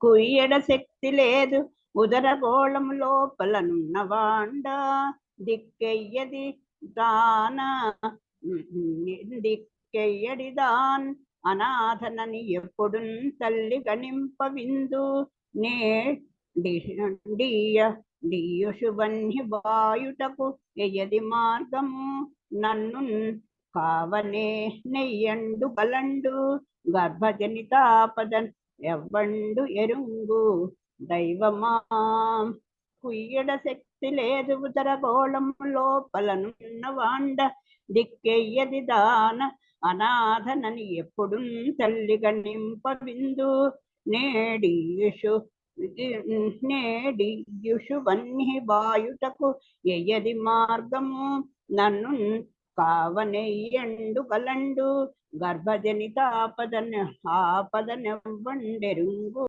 కుయ్యడ శక్తి లేదు. ఉదరగోళం లోపలనున్న వాండ దిక్కెయ్యది దాన. దిక్కెయ్యడి దాన్. అనాథనని ఎప్పుడు తల్లి గణింప విందు. నే డియ డియుషువన్హి వాయుటకు ఎయది మార్గము నన్ను కావనే నెయ్యండు కలండు గర్భజనితాపదన్ ఎవ్వండు ఎరుంగు దైవమా. కుయ్యడ శక్తి లేదు ఉదరగోళం లోపలనున్న వాండ దిక్కెయ్యది దాన అనాథనని ఎప్పుడు తల్లిగా నింప విందు నేడియుషు నేడియుషు వన్హి వాయుటకు ఎయ్యది మార్గము. నన్ను కావనెయ్యండు గలండు గర్భజనిత ఆపదన ఆపదనెవ్వండెరుంగు